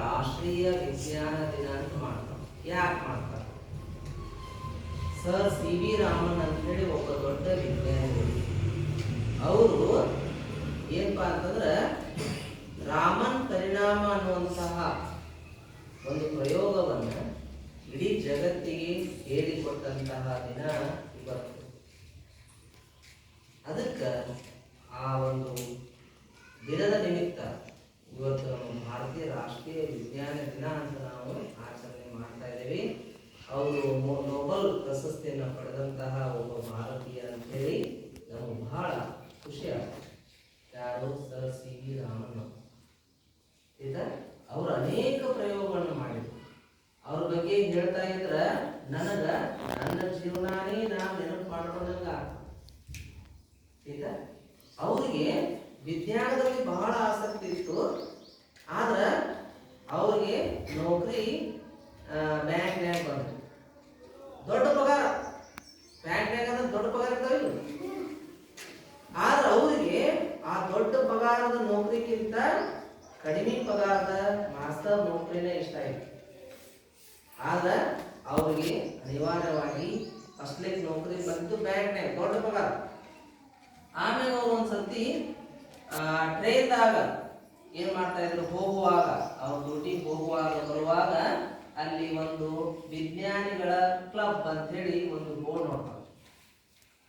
ರಾಷ್ಟ್ರೀಯ ವಿಜ್ಞಾನ ದಿನ ಅಂತ ಮಾಡ್ತಾರೆ. ಯಾಕೆ ಮಾಡ್ತಾರೆ? ಸರ್ ಸಿ ವಿ ರಾಮನ್ ಅಂತ ಹೇಳಿ ಒಬ್ಬ ದೊಡ್ಡ ವಿಜ್ಞಾನಿ ಅವರು ಏನಪ್ಪಾ ಅಂತಂದ್ರೆ ರಾಮನ್ ಪರಿಣಾಮ ಅನ್ನುವಂತಹ ಒಂದು ಪ್ರಯೋಗವನ್ನ ಇಡೀ ಜಗತ್ತಿಗೆ ಹೇಳಿಕೊಟ್ಟಂತಹ ದಿನ ಇವತ್ತು ಅದಕ್ಕೆ ಆ ಒಂದು ದಿನದ ನಿಮಿತ್ತ ಇವತ್ತು ನಮ್ಮ ಭಾರತೀಯ ರಾಷ್ಟ್ರೀಯ ವಿಜ್ಞಾನ ದಿನ ಅಂತ ನಾವು ಆಚರಣೆ ಮಾಡ್ತಾ ಇದ್ದೀವಿ ಅವರು ಮೊ- ನೊಬೆಲ್ ಪ್ರಶಸ್ತಿಯನ್ನು ಪಡೆದಂತಹ ಒಬ್ಬ ಭಾರತೀಯ ಅಂತೇಳಿ ನಮಗೆ ಬಹಳ ಖುಷಿ ಆಗ್ತದೆ. ಯಾರು ಸರ್ ಸಿ ವಿ ಅವರು. ಆಯ್ತಾ ಅವರು ಅನೇಕ ಪ್ರಯೋಗಗಳನ್ನು ಮಾಡಿದ್ರು. ಅವ್ರ ಬಗ್ಗೆ ಹೇಳ್ತಾ ಇದ್ರ, ನನಗ ನನ್ನ ಜೀವನಾನೇ ನಾವು ನೆನಪು ಮಾಡ್ಕೊಂಡಂಗ ಆಯ್ತಾ ಅವ್ರಿಗೆ ವಿಜ್ಞಾನದಲ್ಲಿ ಬಹಳ ಆಸಕ್ತಿ ಇತ್ತು. ಆದ್ರೆ ಅವ್ರಿಗೆ ನೌಕರಿ ಬ್ಯಾಂಕ್ನ್ಯಾಗ ಬಂತು ದೊಡ್ಡ ಪಗಾರ ಬ್ಯಾಂಕ್ನ್ಯಾಗ ಅಂದ್ರೆ ದೊಡ್ಡ ಪಗಾರ ಇರ್ತಾವಿಲ್ಲ ಆದ್ರೆ ಅವರಿಗೆ ಆ ದೊಡ್ಡ ಪಗಾರದ ನೌಕರಿಗಿಂತ ಕಡಿಮೆ ಪಗಾರದ ಮಾಸ್ತರ್ ನೌಕರಿನೇ ಇಷ್ಟ ಆಯ್ತು ಆದ್ರೆ ಅವ್ರಿಗೆ ಅನಿವಾರ್ಯವಾಗಿ ಅಸ್ಲಿಕ್ ನೌಕರಿ ಬಂತು ಬ್ಯಾಂಕ್ನೇ ದೊಡ್ಡ ಪಗಾರ. ಆಮೇಲೆ ಅವ್ರು ಒಂದ್ಸತಿ ಟ್ರೈನ್ದಾಗ ಏನ್ ಮಾಡ್ತಾ ಇದ್ರು? ಹೋಗುವಾಗ, ಅವ್ರ ಡ್ಯೂಟಿಗೆ ಹೋಗುವಾಗ ಬರುವಾಗ ಅಲ್ಲಿ ಒಂದು ವಿಜ್ಞಾನಿಗಳ ಕ್ಲಬ್ ಅಂತ ಹೇಳಿ ಒಂದು ಬೋರ್ಡ್ ನೋಡ್ತಾರೆ.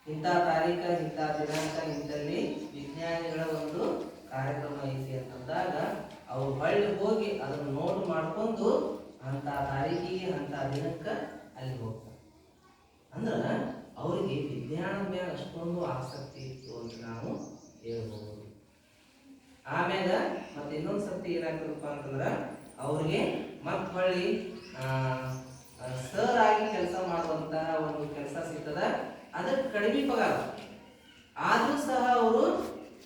ಇಂಥ ತಾರೀಕ ಇಂಥ ದಿನಾಂಕ, ಇಂಥಲ್ಲಿ ವಿಜ್ಞಾನಿಗಳ ಒಂದು ಕಾರ್ಯಕ್ರಮ ಐತಿ ಅಂತಂದಾಗ, ಅವ್ರು ಹೊಳ್ಳಿ ಹೋಗಿ ಅದನ್ನು ನೋಟ್ ಮಾಡ್ಕೊಂಡು ಅಂತ ತಾರೀಕಿಗೆ ಅಂತ ದಿನಕ್ಕೆ ಅಲ್ಲಿ ಹೋಗ್ತಾರೆ. ಅಂದ್ರೆ ಅವರಿಗೆ ವಿಜ್ಞಾನದ ಮೇಲೆ ಅಷ್ಟೊಂದು ಆಸಕ್ತಿ ಇತ್ತು ಅಂತ ನಾವು ಹೇಳ್ಬೋದು. ಆಮ್ಯಾಗ ಮತ್ತೆ ಇನ್ನೊಂದು ಸರ್ತಿ ಏನಾಗ್ತದಪ್ಪ ಅಂತಂದ್ರೆ ಅವ್ರಿಗೆ ಮತ್ ಹೊಳ್ಳಿ ಸರ್ ಆಗಿ ಕೆಲಸ ಮಾಡುವಂತ ಒಂದು ಕೆಲಸ ಸಿಗ್ತದ ಅದಕ್ಕೆ ಕಡಿಮೆ ಪಗಾರ. ಆದ್ರೂ ಸಹ ಅವರು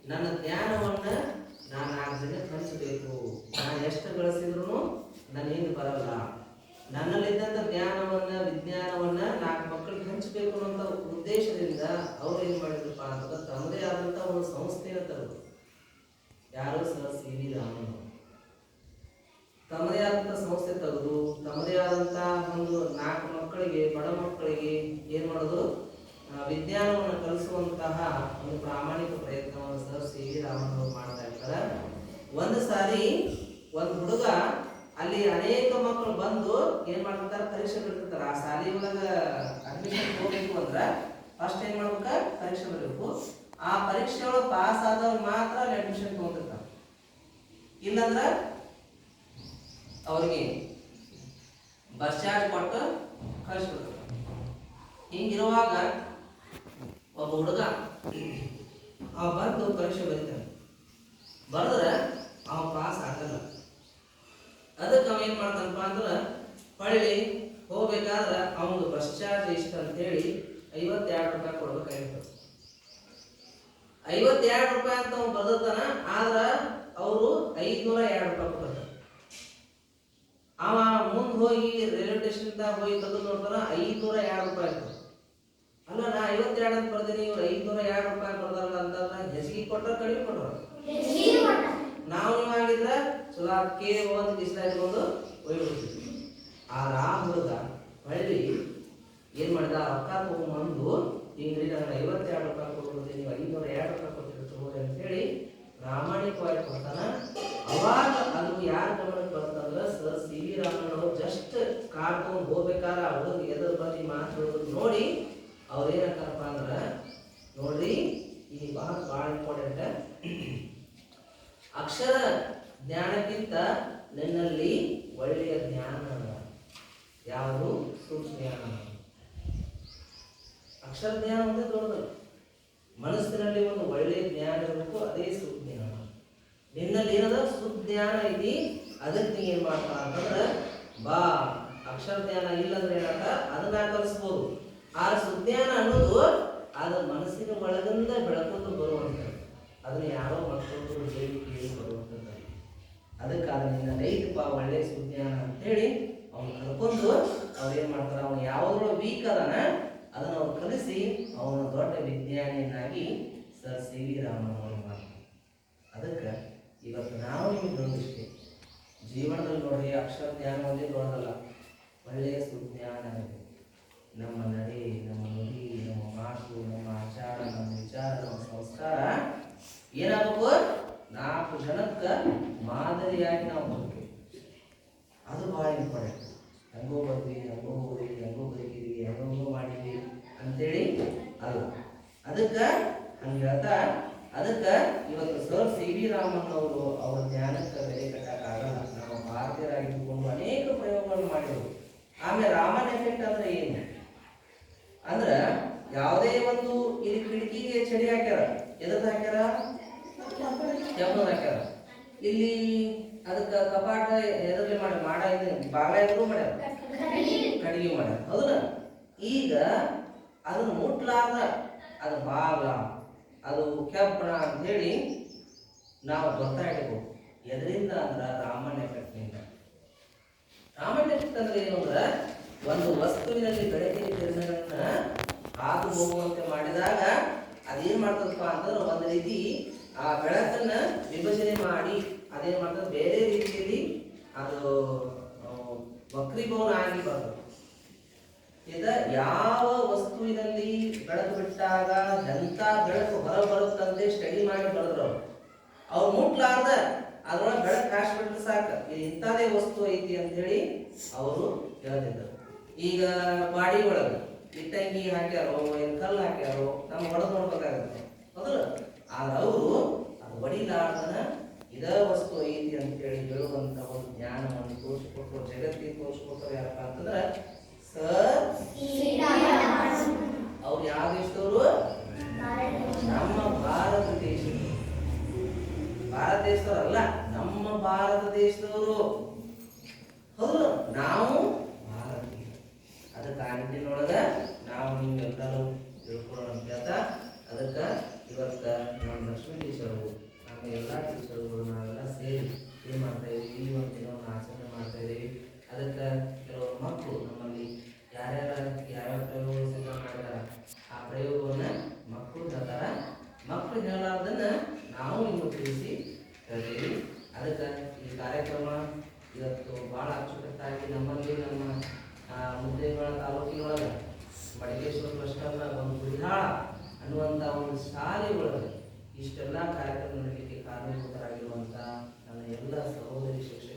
ನನ್ನ ಜ್ಞಾನವನ್ನ ನಾನು ಜನಕ್ಕೆ ಹಂಚಬೇಕು. ನಾನು ಎಷ್ಟು ಗಳಿಸಿದ್ರು ನನಗೇನು ಬರಲ್ಲ. ನನ್ನಲ್ಲಿದ್ದಂಥ ಜ್ಞಾನವನ್ನ, ವಿಜ್ಞಾನವನ್ನ ನಾಲ್ಕು ಮಕ್ಕಳಿಗೆ ಹಂಚಬೇಕು ಅನ್ನೋಂಥ ಉದ್ದೇಶದಿಂದ ಅವ್ರು ಏನು ಮಾಡಿದ್ರಪ್ಪ ಅಂತಂದ್ರೆ ತಮ್ಮದೇ ಆದಂತ ಒಂದು ಸಂಸ್ಥೆಯನ್ನು ತರದು ಯಾರು ಸರ್ ಸಿ. ವಿ. ರಾಮನ್ ತಮ್ಮದೇ ಆದಂತ ಸಂಸ್ಥೆ ತೆಗೆದು, ತಮ್ಮದೇ ಆದಂತ ಒಂದು ನಾಲ್ಕು ಮಕ್ಕಳಿಗೆ, ಬಡ ಮಕ್ಕಳಿಗೆ ಏನ್ ಮಾಡೋದು? ವಿಜ್ಞಾನವನ್ನು ಕಲಿಸುವಂತಹ ಒಂದು ಪ್ರಾಮಾಣಿಕ ಪ್ರಯತ್ನವನ್ನು ಸರ್ ಸಿ. ವಿ. ರಾಮನ್ ಅವರು ಮಾಡ್ತಾ ಇರ್ತಾರೆ. ಒಂದು ಸಾರಿ, ಒಂದು ಹುಡುಗ ಅಲ್ಲಿ ಅನೇಕ ಮಕ್ಕಳು ಬಂದು ಏನ್ ಮಾಡ್ತಾರೆ ಪರೀಕ್ಷೆ ಬಿಡ್ತಿರ್ತಾರೆ ಆ ಶಾಲೆ ಒಳಗ ಅಡ್ಮಿಷನ್ ಹೋಗ್ಬೇಕು ಅಂದ್ರ ಫಸ್ಟ್ ಏನ್ ಮಾಡ್ಬೇಕ? ಪರೀಕ್ಷೆ ಬರಬೇಕು. ಆ ಪರೀಕ್ಷೆ ಒಳಗೆ ಪಾಸ್ ಆದವ್ರು ಮಾತ್ರ ಅಲ್ಲಿ ಅಡ್ಮಿಷನ್ ತಗೊಂಡಿರ್ತಾರ. ಇಲ್ಲಂದ್ರ ಅವ್ರಿಗೆ ಬಸ್ ಚಾರ್ಜ್ ಕೊಟ್ಟು ಕಳಿಸ್ಬಿಡ್ತಾರೆ. ಹಿಂಗಿರುವಾಗ ಒಬ್ಬ ಹುಡುಗ ಅವ ಬಂದು ಪರೀಕ್ಷೆ ಬರೀತಾನೆ. ಬರೆದ್ರೆ ಅವ ಪಾಸ್ ಆಗಲ್ಲ. ಅದಕ್ಕೆ ಅವ ಏನು ಮಾಡ್ತಾನಪ್ಪ ಅಂದ್ರೆ ಹೊಳ್ಳಿ ಹೋಗಬೇಕಾದ್ರೆ ಅವನು ಬಸ್ ಚಾರ್ಜ್ ಇಷ್ಟ ಅಂತೇಳಿ ಐವತ್ತೆರಡು ರೂಪಾಯಿ ಕೊಡ್ಬೇಕಾಗಿತ್ತು. ಐವತ್ತೆರಡು ರೂಪಾಯಿ ಅಂತ ಅವ್ನು ಬದಲ್ತಾನ, ಆದ್ರೆ ಅವರು ಐದ್ನೂರ ಎರಡು ರೂಪಾಯಿ ಕೊಡ್ತಾರೆ ಅವ ಮುಂದೆ ಹೋಗಿ ರೈಲ್ವೆ ಸ್ಟೇಷನ್ ಹೋಗಿ ತೆಗೆದು ನೋಡ್ತಾನ, ಐದ್ನೂರ ಎರಡು ರೂಪಾಯಿ ಇರ್ತದೆ ಅಲ್ಲ, ನಾ ಐವತ್ತೆರಡು ಅಂತ ಬರ್ತೀನಿ ಇವ್ರು ಐದ್ನೂರ ಎರಡು ರೂಪಾಯಿ ಬರ್ದಾರಲ್ಲ ಅಂತಂದ್ರೆ ಹೆಸಗಿ ಕೊಟ್ಟರೆ ಕಡಿಮೆ ಕೊಟ್ಟರು ಚಲೋ ಅದಕ್ಕೆ ಒಂದು ಬಿಸಿಲಾಗಿ ಬಂದು ಒಯ್ಬಿಡ್ತೀವಿ ಆದ್ರೆ ಆ ಹುಡುಗ ಹೊಳ್ಳಿ ಏನ್ ಮಾಡಿದ? ರೊಕ್ಕ ತೊಗೊಂಬಂದು ಹಿಂಗ್ರಿ ನಾನು ಐವತ್ತೆರಡು ರೂಪಾಯಿ ಕೊಡ್ಬೋದು ನೀವು ಐನೂರ ಎರಡು ರೂಪಾಯಿ ಕೊಟ್ಟಿರ್ತೀವಿ ತಗೋರಿ ಅಂತ ಹೇಳಿ ಪ್ರಾಮಾಣಿಕವಾಗಿ ಕೊಡ್ತಾನ. ಅವಾಗ ಅದು ಯಾರ ಗಮನಕ್ಕೆ ಬರ್ತಂದ್ರ ಸರ್ ಸಿ ವಿ ಅವರು ಜಸ್ಟ್ ಕಾರ್ ತಗೊಂಡ್ ಹೋಗ್ಬೇಕಾರ ಆ ಹುಡುಗ ಎದುರು ಈ ಮಾತು ನೋಡಿ ಅವ್ರು ಏನಂತಾರಪ್ಪ ಅಂದ್ರೆ, ನೋಡ್ರಿ ಈ ಬಹಳ ಭಾಳ ಇಂಪಾರ್ಟೆಂಟ್ ಅಕ್ಷರ ಜ್ಞಾನಕ್ಕಿಂತ ನಿನ್ನಲ್ಲಿ ಒಳ್ಳೆಯ ಜ್ಞಾನ ಯಾವುದು? ಜ್ಞಾನ ಅಕ್ಷರ ಜ್ಞಾನ ಒಂದೇ ದೊಡ್ಡದು. ಮನಸ್ಸಿನಲ್ಲಿ ಒಂದು ಒಳ್ಳೆಯ ಜ್ಞಾನ ಇರಬೇಕು, ಅದೇ ಸುಜ್ಞಾನ ನಿನ್ನಲ್ಲಿ ಏನದ? ಸುಜ್ಞಾನ ಇದೆ ಅದಕ್ಕೆ ಏನು ಮಾಡ್ತಾ ಅಂತಂದ್ರೆ, ಬಾ ಅಕ್ಷರ ಜ್ಞಾನ ಇಲ್ಲಂದ್ರೆ ಏನಂತ ಅದನ್ನ ಕಲಿಸ್ಬೋದು. ಆ ಸುಜ್ಞಾನ ಅನ್ನೋದು ಅದು ಮನಸ್ಸಿನ ಒಳಗಿಂದ ಬೆಳಕೊಂಡು ಬರುವಂಥದ್ದು ಅದನ್ನ ಯಾರೋ ಮತ್ತೊಬ್ಬರು ಹೇಳಿ ಕೇಳಿ ಬರುವಂಥದ್ದು ಅದಕ್ಕೆ ಅದು ನಿನ್ನ ಒಳ್ಳೆ ಸುಜ್ಞಾನ ಅಂತೇಳಿ ಅವ್ನು ಕಲ್ಕೊಂಡು ಅವ್ರು ಏನ್ ಮಾಡ್ತಾರೆ? ಅವನು ಯಾವ್ದ್ರೊಳಗೆ ವೀಕ್ ಅದಾನ, ಅದನ್ನು ಅವ್ರು ಕಲಿಸಿ ಅವನು ದೊಡ್ಡ ವಿಜ್ಞಾನಿಯನ್ನಾಗಿ ಸರ್ ಸಿ ವಿ ರಾಮನ್ ಅವರು ಮಾಡ್ತಾರೆ. ಅದಕ್ಕೆ ಇವತ್ತು ನಾವು ನಿಮಗೆ ಬಂದಿಷ್ಟೆ ಜೀವನದಲ್ಲಿ ನೋಡ್ರಿ, ಅಕ್ಷರ ಜ್ಞಾನ ಒಂದೇ ದೊಡ್ಡದಲ್ಲ ಒಳ್ಳೆಯ ಸುಜ್ಞಾನ ನಮ್ಮ ನಡೆ, ನಮ್ಮ ನುಡಿ, ನಮ್ಮ ಮಾತು, ನಮ್ಮ ಆಚಾರ, ನಮ್ಮ ವಿಚಾರ, ನಮ್ಮ ಸಂಸ್ಕಾರ ಏನಾಗಬೇಕು? ನಾಲ್ಕು ಜನಕ್ಕೆ ಮಾದರಿಯಾಗಿ ನಾವು ಬದುಕಬೇಕು. ಅದು ಭಾಳ ಇಂಪಾರ್ಟೆಂಟ್ ಹೆಂಗೋ ಬಂದ್ವಿ ಹೆಂಗೋ ಹೋದ್ವಿ ಹೆಂಗೋ ಬದುಕಿದ್ವಿ ಹೆಂಗೋ ಮಾಡಿದ್ವಿ ಅಂತೇಳಿ ಅಲ್ಲ. ಅದಕ್ಕೆ ಹಂಗೆ ಹೇಳ್ತಾ, ಅದಕ್ಕೆ ಇವತ್ತು ಸರ್ ಸಿ ವಿ ರಾಮನ್ ಅವರು ಅವ್ರ ಜ್ಞಾನಕ್ಕೆ ಬೆಲೆ ಕಟ್ಟಕ್ಕಾಗಲ್ಲ ನಾವು ಭಾರತೀಯರಾಗಿದ್ದುಕೊಂಡು ಅನೇಕ ಪ್ರಯೋಗಗಳನ್ನು ಮಾಡಿದ್ರು ಆಮೇಲೆ ರಾಮನ್ ಎಫೆಕ್ಟ್ ಅಂದ್ರೆ ಏನು? ಅಂದ್ರೆ ಯಾವುದೇ ಒಂದು ಇಲ್ಲಿ ಕಿಟಕಿಗೆ ಚಳಿ ಹಾಕ್ಯಾರ. ಎದಕ್ಕೆ ಹಾಕ್ಯಾರ? ಕೆಂಪದ ಹಾಕ್ಯಾರ. ಇಲ್ಲಿ ಅದಕ್ಕೆ ಕಪಾಟ ಎದರ್ಲಿ ಮಾಡಿ, ಮಾಡ ಇದು ಎದುರು ಮಾಡ್ಯಾರ. ಕಡಿಗೆ ಮಾಡ್ಯಾರ. ಹೌದಾ? ಈಗ ಅದನ್ನ ಮುಟ್ಲಾರ್ದ ಅದು ಬಾಗ ಅದು ಕೆಬ್ಬಣ ಅಂತ ಹೇಳಿ ನಾವು ಬರ್ತಾ ಇಡಬೇಕು ಎದರಿಂದ ಅಂದ್ರೆ ರಾಮಾಯಣ ಎಫೆಕ್ಟ್ನಿಂದ. ರಾಮಣ್ಯ ಎಫೆಕ್ಟ್ ಅಂದ್ರೆ ಏನು ಅಂದ್ರೆ ಒಂದು ವಸ್ತುವಿನಲ್ಲಿ ಬೆಳಕಿನ ಕಿರಣಗಳನ್ನ ಹಾದು ಹೋಗುವಂತೆ ಮಾಡಿದಾಗ ಅದೇನ್ ಮಾಡ್ತದಪ್ಪ ಅಂತಂದ್ರೆ ಒಂದು ರೀತಿ ಆ ಬೆಳಕನ್ನ ವಿಭಜನೆ ಮಾಡಿ ಅದೇನು ಮಾಡ್ತದೆ ಬೇರೆ ರೀತಿಯಲ್ಲಿ ಅದು ವಕ್ರೀಭವನ ಆಗಿ ಬರ್ತದೆ ಇದ ಯಾವ ವಸ್ತುವಿನಲ್ಲಿ ಬೆಳಕು ಬಿಟ್ಟಾಗ ಎಂತ ಬೆಳಕು ಹೊರ ಬರುತ್ತಂತೆ ಸ್ಟಡಿ ಮಾಡಿ ಬರೆದ್ರು ಅವ್ರು. ಮುಟ್ಲಾರ್ದ, ಅದ್ರೊಳಗೆ ಬೆಳಕು ಕಾಸ್ಬಿಟ್ರೆ ಸಾಕು. ಇದು ಇಂಥದೇ ವಸ್ತು ಐತಿ ಅಂತ ಹೇಳಿ ಅವರು ಹೇಳ್ತಿದ್ರು. ಈಗ ಬಾಡಿ ಒಳಗೆ, ಇಟ್ಟಂಗಿ ಹಾಕ್ಯಾರೋ ಏನು ಕಲ್ಲು ಹಾಕ್ಯಾರೋ ನಮ್ಗೆ ಹೊಡೆದು ನೋಡ್ಬೇಕಾಗತ್ತೆ. ಹೌದಲ್ಲ ಆದ್ರೆ ಅವರು ಅದು ಹೊಡಿಲಾರ್ದನ ಇದ ವಸ್ತು ಐತಿ ಅಂತ ಹೇಳಿ ಹೇಳುವಂತ ಒಂದು ಜ್ಞಾನವನ್ನು ತೋರಿಸ್ಕೊಟ್ರು. ಜಗತ್ತಿಗೆ ತೋರಿಸ್ಕೊಟ್ರು ಯಾರಪ್ಪ ಅಂತಂದ್ರೆ ಸರ್ ಅವ್ರು ಯಾವ ದೇಶದವರು ನಮ್ಮ ಭಾರತ ದೇಶದ ಭಾರತ ದೇಶದವರಲ್ಲ, ನಮ್ಮ ಭಾರತ ದೇಶದವರು. ಹೌದು, ನಾವು ಭಾರತೀಯ. ಅದಕ್ಕೆ ಆ ನಿಟ್ಟಿನೊಳಗ ನಾವು ನಿಮ್ಗೆಲ್ಲರೂ ತಿಳ್ಕೊಳ್ಳೋಣ ಅಂತ ಅದಕ್ಕೆ ಇವತ್ತು ನಮ್ಮ ಲಕ್ಷ್ಮೀ ಟೀಚರು ನಮ್ಮ ಎಲ್ಲ ಟೀಚರ್ಗಳು ನಾವೆಲ್ಲ ಸೇರಿ ಏನು ಮಾಡ್ತಾ ಈ ಒಂದು ದಿನವನ್ನು ಆಚರಣೆ ಮಾಡ್ತಾ ಅದಕ್ಕೆ ಕೆಲವು ಮಕ್ಕಳು ನಮ್ಮಲ್ಲಿ ಯಾರ್ಯಾರ ಯಾವ್ಯಾವ ಪ್ರಯೋಗಗಳು ಸಿದ್ಧ ಮಾಡ್ಯಾರ ಆ ಪ್ರಯೋಗವನ್ನು ಮಕ್ಕಳು ಹೇಳ್ತಾರ. ಮಕ್ಕಳು ಹೇಳಾರ್ದನ್ನ ನಾವು ನಿಮಗೆ ತಿಳಿಸಿ ಹೇಳ್ತೀವಿ. ಅದಕ್ಕೆ ಈ ಕಾರ್ಯಕ್ರಮ ಇವತ್ತು ಭಾಳ ಅಚ್ಚುಕಟ್ಟಾಗಿ ನಮ್ಮಲ್ಲಿ ನಮ್ಮ ಮುದ್ದೇಗಳ ತಾಲೂಕಿನೊಳಗೆ ಮಡಿಕೇಶ್ವರ ಕ್ಲಸ್ಟರ್ನ ಒಂದು ಗುಡಿಹಾಳ ಅನ್ನುವಂಥ ಒಂದು ಶಾಲೆ ಒಳಗೆ ಇಷ್ಟೆಲ್ಲ ಕಾರ್ಯಕ್ರಮ ನಡೀಲಿಕ್ಕೆ ಕಾರಣೀಭೂತರಾಗಿರುವಂಥ ನನ್ನ ಎಲ್ಲ ಸಹೋದರಿ ಶಿಕ್ಷಕಿಯರಿಗೂ